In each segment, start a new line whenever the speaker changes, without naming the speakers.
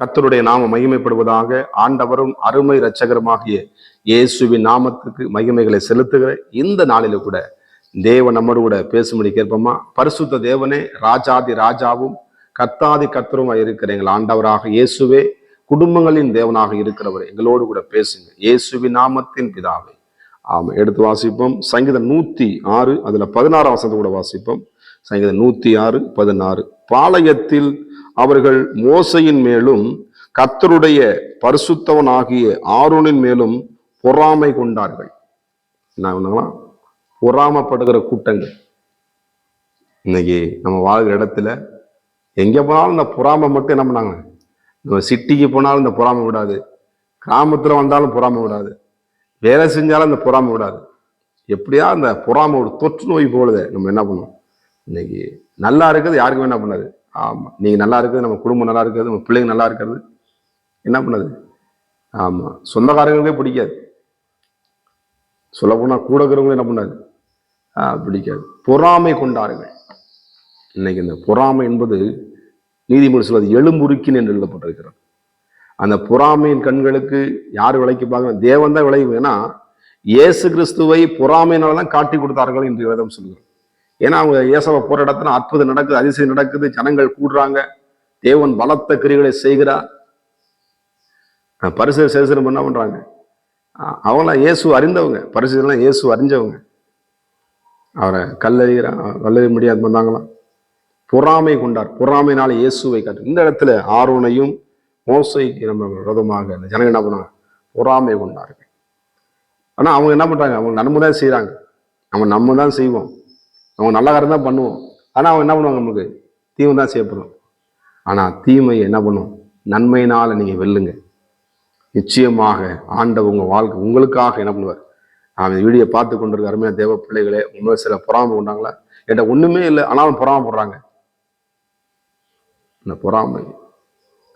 கத்தருடைய நாம மகிமைப்படுவதாக ஆண்டவரும் அருமை இரட்சகருமாகிய இயேசுவின் நாமத்துக்கு மகிமைகளை செலுத்துகிற இந்த நாளில கூட தேவன் நம்மோடு கூட பேசும்படி கேட்போமா? பரிசுத்த தேவனே ராஜாதி ராஜாவும் கத்தாதி கத்தருமாய் இருக்கிற எங்கள் ஆண்டவராக இயேசுவே குடும்பங்களின் தேவனாக இருக்கிறவர் எங்களோடு கூட பேசுங்க. இயேசுவின் நாமத்தின் பிதாவை. ஆமாம் எடுத்து வாசிப்போம். சங்கீதம் நூத்தி ஆறு அதுல பதினாறாம் வசனத்தை கூட வாசிப்போம். சங்கீதம் நூத்தி ஆறு பதினாறு. பாளையத்தில் அவர்கள் மோசையின் மேலும் கர்த்தருடைய பரிசுத்தவனாகிய ஆரோனின் மேலும் பொறாமை கொண்டார்கள். என்ன பொறாமப்படுகிற கூட்டங்கள். இன்னைக்கு நம்ம வாழ்கிற இடத்துல எங்கே போனாலும் இந்த பொறாமை மட்டும் என்ன பண்ணாங்க? நம்ம சிட்டிக்கு போனாலும் இந்த பொறாமை விடாது. கிராமத்தில் வந்தாலும் பொறாமை விடாது. வேலை செஞ்சாலும் இந்த பொறாமை விடாது. எப்படியா அந்த பொறாமை ஒரு தொற்று நோய் போலுதே நம்ம என்ன பண்ணுவோம்? இன்னைக்கு நல்லா இருக்கிறது யாருக்கும் என்ன பண்ணாது. ஆமா. நீங்க நல்லா இருக்கிறது நம்ம குடும்பம் நல்லா இருக்கிறது நம்ம பிள்ளைங்க நல்லா இருக்கிறது. என்ன பண்ணுது? ஆமா. சொந்தக்காரங்களுக்கே பிடிக்காது. சொல்லப்போனால் கூட இருக்கிறவங்களும் என்ன பண்ணாது? ஆஹ் பிடிக்காது. பொறாமை கொண்டாருங்கள் இன்னைக்கு இந்த பொறாமை என்பது நீதிமொழி சொல்வது எலும்புருக்கின் என்று எழுதப்பட்டிருக்கிறது. அந்த பொறாமையின் கண்களுக்கு யார் விலைக்கு பார்க்கணும்? தேவன் தான் விளைவு ஏன்னா இயேசு கிறிஸ்துவை பொறாமையினால தான் காட்டி கொடுத்தார்கள் என்று வேதம் சொல்கிறோம் ஏன்னா அவங்க இயேசவை போற இடத்துல அற்புதம் நடக்குது அதிசயம் நடக்குது ஜனங்கள் கூடுறாங்க தேவன் பலத்த கிரிகளை செய்கிறார். பரிசு சேசனம் என்ன பண்றாங்க? அவங்களாம் இயேசு அறிந்தவங்க பரிசுலாம் இயேசு அறிஞ்சவங்க. அவரை கல்லறிகிறான் கல்லறி முடியாது வந்தாங்களாம். பொறாமை கொண்டார் பொறாமைனால இயேசுவை காட்டு இந்த இடத்துல ஆரோனையும் மோசைக்கு நம்ம விரதமாக இந்த ஜனங்க என்ன பண்ணாங்க பொறாமை கொண்டார்கள். ஆனால் அவங்க என்ன பண்ணுறாங்க அவங்க நன்மை தான் செய்கிறாங்க அவங்க நம்ம தான் செய்வோம். அவங்க நல்ல காரியம் தான் பண்ணுவோம். ஆனால் அவங்க என்ன பண்ணுவாங்க நமக்கு? தீமை தான் செய்யப்படும் ஆனால் தீமை என்ன பண்ணும்? நன்மையினால் நீங்கள் வெல்லுங்க. நிச்சயமாக ஆண்டவர் உங்கள் வாழ்க்கை உங்களுக்காக என்ன பண்ணுவார்? நான் இந்த வீடியோ பார்த்து கொண்டிருக்க அருமையான தேவ பிள்ளைகளே உண்மை சில பொறாமை கொண்டாங்களா? என்கிட்ட ஒன்றுமே இல்லை. ஆனாலும் பொறாமை போடுறாங்க. இந்த பொறாமை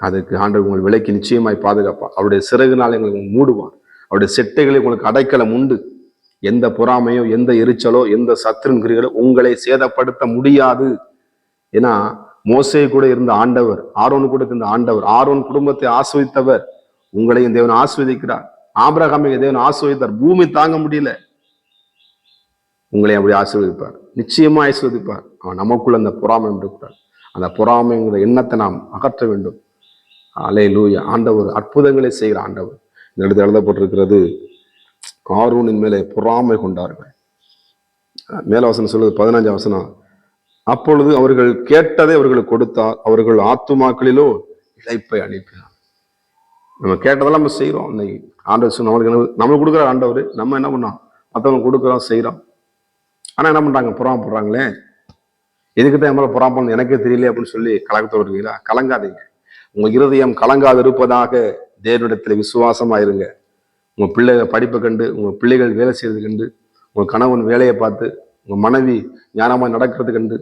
அதுக்கு ஆண்டவர் உங்கள் விலைக்கு நிச்சயமாய் பாதுகாப்பான் அவருடைய சிறகுனால் எங்களுக்கு மூடுவான் அவருடைய செட்டைகளை உங்களுக்கு அடைக்கலம் உண்டு. எந்த பொறாமையோ எந்த எரிச்சலோ எந்த சத்ருன்கிரிகளோ உங்களை சேதப்படுத்த முடியாது. ஏன்னா மோசே கூட இருந்த ஆண்டவர் ஆரோன் கூட இருந்த ஆண்டவர் ஆரோன் குடும்பத்தை ஆஸ்வதித்தவர் உங்களையும் தேவன் ஆஸ்வதிக்கிறார் ஆபிரகாமை தேவன் ஆஸ்வதித்தார் பூமி தாங்க முடியல. உங்களை அப்படி ஆசீர்வதிப்பார் நிச்சயமா ஆசீர்வதிப்பார். அவன் நமக்குள்ள அந்த பொறாமை இருக்கக்கூடாது அந்த பொறாமைங்கிற எண்ணத்தை நாம் அகற்ற வேண்டும். அலே லூயா ஆண்டவர் அற்புதங்களை செய்கிற ஆண்டவர். இந்த இடத்துல எழுதப்பட்டிருக்கிறது காரூனின் மேலே பொறாமை கொண்டார்கள். மேலவசனம் சொல்வது பதினஞ்சாம் வசனம். அப்பொழுது அவர்கள் கேட்டதை அவர்களுக்கு கொடுத்தார். அவர்கள் ஆத்துமாக்களிலோ இழைப்பை அனுப்பினார். நம்ம கேட்டதெல்லாம் நம்ம செய்கிறோம் இன்னைக்கு ஆண்டவர் சொன்ன நம்மளுக்கு என்ன நம்ம கொடுக்குற ஆண்டவர். நம்ம என்ன பண்ணோம்? மற்றவங்க கொடுக்குறோம் செய்கிறோம் ஆனால் என்ன பண்ணுறாங்க பொறாமப்படுறாங்களே எதுக்கு தான் மேலே பொறாம எனக்கே தெரியல அப்படின்னு சொல்லி கலக்கத்தோடு இருக்கீங்களா? கலங்காதீங்க. உங்கள் இருதயம் கலங்காது இருப்பதாக தேவனிடத்தில் விசுவாசமாக இருங்க. உங்கள் பிள்ளைகள் படிப்பை கண்டு உங்கள் பிள்ளைகள் வேலை செய்கிறது கண்டு உங்கள் கணவன் வேலையை பார்த்து உங்கள் மனைவி ஞானமாக நடக்கிறது கண்டு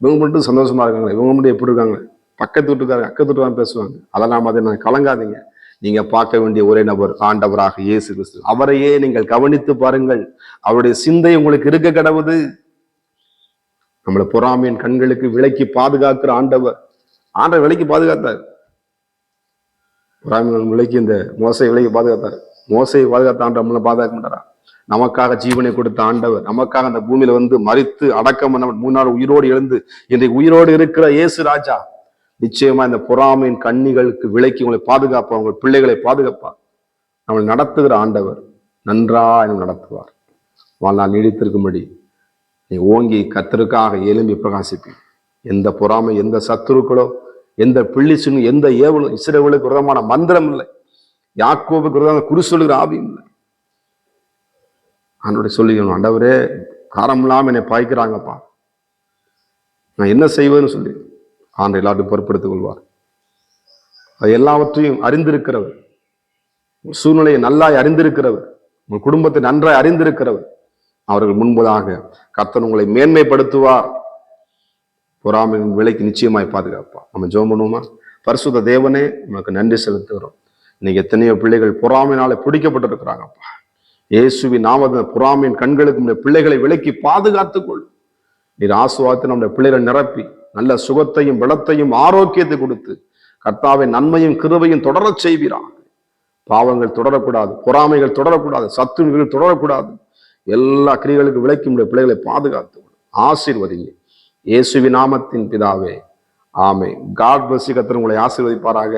இவங்க மட்டும் சந்தோஷமாக இருக்காங்க இவங்க மட்டும் எப்படி இருக்காங்க? பக்கத்து வீட்டுக்காரங்க அக்கத்து வீட்டுக்காரங்க பேசுவாங்க. அதெல்லாம் அதை நான் கலங்காதீங்க. நீங்க பார்க்க வேண்டிய ஒரே நபர் ஆண்டவராக இயேசு கிறிஸ்து. அவரையே நீங்கள் கவனித்து பாருங்கள். அவருடைய சிந்தை உங்களுக்கு இருக்க கடவுது. நம்மளை பொறாமையின் கண்களுக்கு விலைக்கு பாதுகாக்கிற ஆண்டவர். ஆண்டவர் விலைக்கு பாதுகாத்தார். பிராமணன் விலைக்கு இந்த மோசை விலைக்கு பாதுகாத்தார். மோசையை பாதுகாத்த ஆண்டவன் பாதுகாக்க மாட்டாரா நமக்காக ஜீவனை கொடுத்த ஆண்டவர் நமக்காக அந்த பூமியில வந்து மறித்து அடக்கம் பண்ண மூணு நாள் உயிரோடு எழுந்து இன்றைக்கு உயிரோடு இருக்கிற இயேசு ராஜா நிச்சயமா இந்த பொறாமையின் கண்ணிகளுக்கு விலைக்கு உங்களை பாதுகாப்பா உங்கள் பிள்ளைகளை பாதுகாப்பா நம்மளை நடத்துகிற ஆண்டவர் நன்றாக நம்மை நடத்துவார். வாழ்நாள் நீடித்திருக்கும்படி நீ ஓங்கி கத்தருக்காக எலும்பி பிரகாசிப்பி எந்த பொறாமை எந்த சத்துருக்களோ எந்த பிள்ளிசும் எந்த ஏவலும் இஸ்ரேவலுக்கு விரதமான மந்திரம் இல்லை. யாக்கோவுக்கு விரதமான குறி சொல்லுகிற ஆவியும் இல்லை. அவனுடைய சொல்லிக்கணும் ஆண்டவரே காரம் இல்லாமல் என்னை பாய்க்கிறாங்கப்பா. நான் என்ன செய்வேன்னு சொல்லி ஆண்டை எல்லாத்தையும் பொறுப்படுத்திக் கொள்வார். அது எல்லாவற்றையும் அறிந்திருக்கிறவர். சூழ்நிலையை நல்லாய் அறிந்திருக்கிறவர். உங்கள் குடும்பத்தை நன்றாய் அறிந்திருக்கிறவர். அவர்கள் முன்பதாக கர்த்தர் உங்களை மேன்மைப்படுத்துவார். பொறாமையின் விலைக்கு நிச்சயமாய் பாதுகாப்பா. நம்ம ஜோம் பண்ணுவோமா? பரிசுத்த தேவனே உனக்கு நன்றி செலுத்துகிறோம். இன்னைக்கு எத்தனையோ பிள்ளைகள் பொறாமையினால பிடிக்கப்பட்டிருக்கிறாங்கப்பா. இயேசுவி நாமத பொறாமையின் கண்களுக்கு நம்முடைய பிள்ளைகளை விலக்கி பாதுகாத்துக் கொள் நீர் ஆசுவாத்து நம்முடைய பிள்ளைகள் நிரப்பி நல்ல சுகத்தையும் பலத்தையும் ஆரோக்கியத்தை கொடுத்து கர்த்தாவை நன்மையும் கிருவையும் தொடரச் செய்வீராக. பாவங்கள் தொடரக்கூடாது பொறாமைகள் தொடரக்கூடாது சத்துருகள் தொடரக்கூடாது. எல்லா கிரிகளுக்கும் விலைக்கு முடிய பிள்ளைகளை பாதுகாத்து ஆசீர்வதிங்க. இயேசுவி நாமத்தின் பிதாவே. ஆமே காட் பசி கத்தர் உங்களை ஆசீர்வதிப்பாராக.